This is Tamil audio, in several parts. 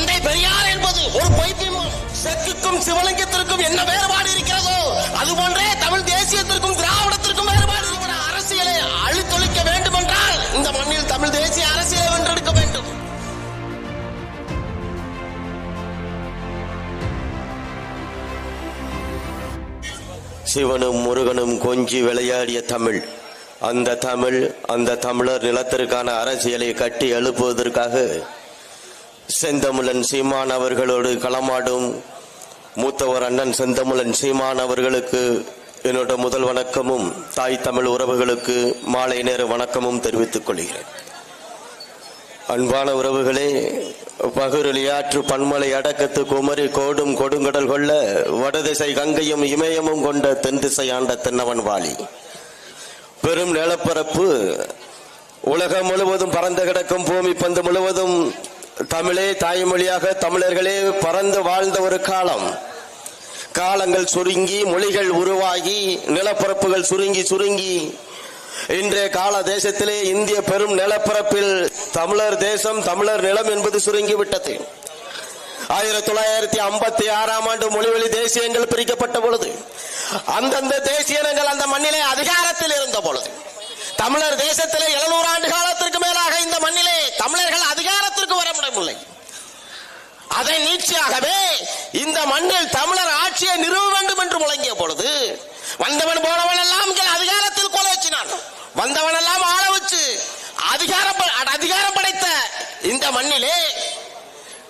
தந்தை பெரியார் என்பது ஒரு பொய்ப்பிமம். செக்குக்கும் சிவலிங்கத்திற்கும் என்ன வேறுபாடு இருக்கிறதோ அதுபோன்றே தமிழ் தேசியத்திற்கும் திராவிடத்திற்கும் வேறுபாடு இருக்கிற அரசியலை அழித்தொழிக்க வேண்டும் என்றால் இந்த மண்ணில் தமிழ் தேசிய அரசியலை வென்றெடுக்க வேண்டும். சிவனும் முருகனும் கொஞ்சி விளையாடிய தமிழ். அந்த தமிழ் அந்த தமிழர் நிலத்திற்கான அரசியலை கட்டி எழுப்புவதற்காக செந்தமிழன் சீமான் அவர்களோடு களமாடும் மூத்தவர் அண்ணன் செந்தமிழன் சீமான் அவர்களுக்கு என்னோட முதல் வணக்கமும் தாய் தமிழ் உறவுகளுக்கு மாலை நேர வணக்கமும் தெரிவித்துக் கொள்கிறேன். அன்பான உறவுகளே பகுருளியாற்று பன்மலை அடக்கத்து குமரி கோடும் கொடுங்கடல் கொள்ள வடதிசை கங்கையும் இமயமும் கொண்ட தென் திசை ஆண்ட தென்னவன் வாளி பெரும் நிலப்பரப்பு உலகம் முழுவதும் பறந்து கிடக்கும் பூமி பந்து முழுவதும் தமிழே தாய்மொழியாக தமிழர்களே பறந்து வாழ்ந்த ஒரு காலம். காலங்கள் சுருங்கி மொழிகள் உருவாகி நிலப்பரப்புகள் சுருங்கி சுருங்கி. இன்றைய கால தேசத்திலே இந்திய பெரும் நிலப்பரப்பில் தமிழர் தேசம் தமிழர் நிலம் என்பது சுருங்கிவிட்டது ஆயிரத்தி தொள்ளாயிரத்தி ஐம்பத்தி ஆறாம் ஆண்டு மொழிவழி தேசியங்கள் பிரிக்கப்பட்ட பொழுது அந்தந்த தேசியனங்கள் அந்த மண்ணிலே அதிகாரத்தில் இருந்த பொழுது தமிழர் தேசத்திலே எழுநூறு ஆண்டு காலத்திற்கு மேலாக இந்த மண்ணிலே தமிழர்கள் அதிகாரத்திற்கு அதை நீட்சியாகவே இந்த மண்ணில் தமிழர் ஆட்சியை நிறுவ வேண்டும் என்று முழங்கிய பொழுது வந்தவன் போனவன் எல்லாம் அதிகாரத்தில் கொலைச்சினான் வந்தவன் எல்லாம் ஆள வச்சு அதிகாரம் அதிகாரம் படைத்த இந்த மண்ணிலே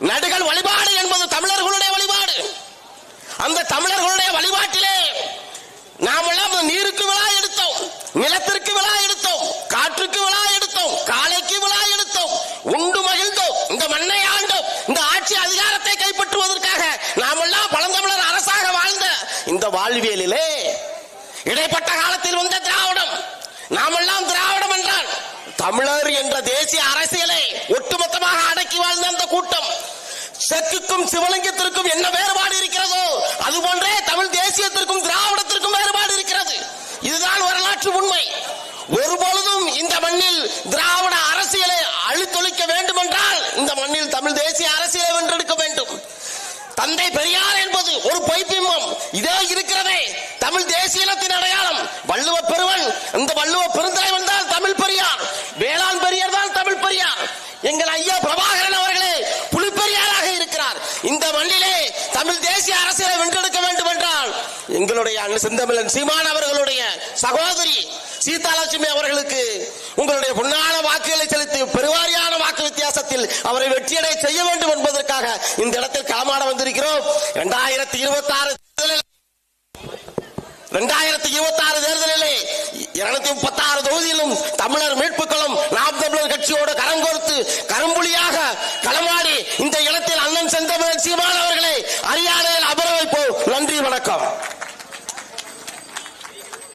நடுகள் வழிபாடு என்பது தமிழர்களுடைய வாழ்வியலிலே இடைப்பட்ட காலத்தில் வந்த திராவிடம். நாமெல்லாம் திராவிடம் என்றால் தமிழர் என்ற தேசிய அரசியலை ஒட்டுமொத்தமாக அடக்கி வாழ்ந்த அந்த கூட்டம். செக்குக்கும் சிவலிங்கத்திற்கும் என்ன வேறுபாடு இருக்கிறதோ அதுபோன்றே தமிழ் தேசியத்திற்கும் திராவிடத்திற்கும் வேறுபாடு இருக்கிறது. இதுதான் வரலாற்று உண்மை. ஒருபொழுதும் இந்த மண்ணில் திராவிட அரசியலை அழித்தொழிக்க வேண்டும் என்றால் இந்த மண்ணில் தமிழ் தேசிய அரசியலை வென்றெடுக்க வேண்டும். தந்தை பெரியார் ஒரு பைத்தியமும் இதே இருக்கிறதே. தமிழ் தேசியத்தின் அடையாளம். வள்ளுவ பெருவன் இந்த வள்ளுவ பெருந்தலைவன் தான் தமிழ் பெரியார். வேளாண் பெரியார் தான் தமிழ் பெரியார். எங்கள் ஐயா பிரபாகரன் அவர்களே புலிப்பெரியாராக இருக்கிறார். இந்த மண்ணிலே தமிழ் தேசிய அரசியலை வென்றெடுக்க வேண்டும் என்றால் எங்களுடைய அண்ணன் செந்தமிழன் சீமான் அவர்களுடைய சகோதரி சீதாலட்சுமி அவர்களுக்கு உங்களுடைய பொன்னான வாக்குகளை செலுத்தி வாக்கு அவரை வெற்றியடை செய்ய வேண்டும் என்பதற்காக இந்த இடத்தில் களமாட வந்திருக்கிறோம். இரண்டாயிரத்தி இருபத்தி ஆறு இரண்டாயிரத்தி இருபத்தி ஆறு தேர்தலிலே இருநூத்தி முப்பத்தி ஆறு தொகுதியிலும் தமிழர் மீட்புக்களும் நாம் தமிழர் கட்சியோடு கரம் கோர்த்து கரும்புலியாக